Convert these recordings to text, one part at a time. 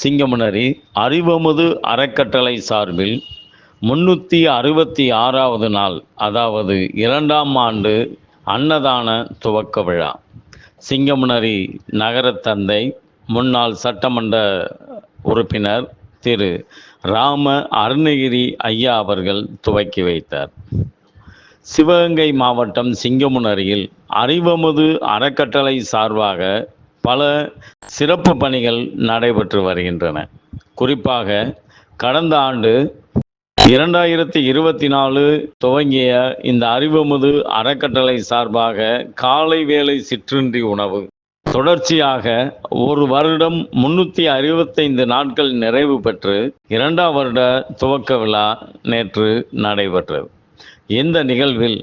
சிங்கமுனரி அறிவமுது அறக்கட்டளை சார்பில் முன்னூற்றி அறுபத்தி ஆறாவது நாள் அதாவது இரண்டாம் ஆண்டு அன்னதான துவக்க விழா. சிங்கமுனரி நகர தந்தை முன்னாள் சட்டமன்ற உறுப்பினர் திரு ராம அருணகிரி ஐயா அவர்கள் துவக்கி வைத்தார். சிவகங்கை மாவட்டம் சிங்கமுனரியில் அறிவமுது அறக்கட்டளை சார்பாக பல சிறப்பு பணிகள் நடைபெற்று வருகின்றன. குறிப்பாக கடந்த ஆண்டு இரண்டாயிரத்தி இருபத்தி நாலு துவங்கிய இந்த அறிவமுது அறக்கட்டளை சார்பாக காலை வேளை சிற்றுண்டி உணவு. தொடர்ச்சியாக ஒரு வருடம் முன்னூற்றி அறுபத்தைந்து நாட்கள் நிறைவு பெற்று இரண்டாம் வருட துவக்க விழா நேற்று நடைபெற்றது. இந்த நிகழ்வில்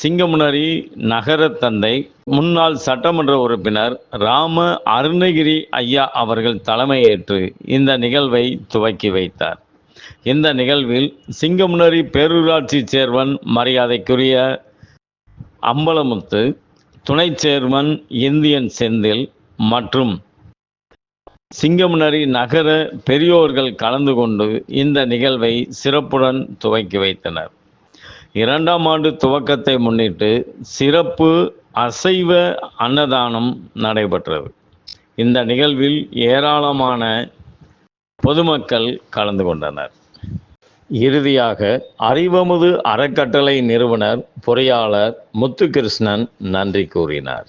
சிங்கமுனரி நகர தந்தை முன்னாள் சட்டமன்ற உறுப்பினர் ராம அருணகிரி ஐயா அவர்கள் தலைமையேற்று இந்த நிகழ்வை துவக்கி வைத்தார். இந்த நிகழ்வில் சிங்கமுனரி பேரூராட்சி சேர்மன் மரியாதைக்குரிய அம்பலமுத்து துணை சேர்மன் இந்தியன் செந்தில் மற்றும் சிங்கமுனரி நகர பெரியோர்கள் கலந்து கொண்டு இந்த நிகழ்வை சிறப்புடன் துவக்கி வைத்தனர். இரண்டாம் ஆண்டு துவக்கத்தை முன்னிட்டு சிறப்பு அசைவ அன்னதானம் நடைபெற்றது. இந்த நிகழ்வில் ஏராளமான பொதுமக்கள் கலந்து கொண்டனர். இறுதியாக அறிவமுது அறக்கட்டளை நிறுவனர் பொறியாளர் முத்துகிருஷ்ணன் நன்றி கூறினார்.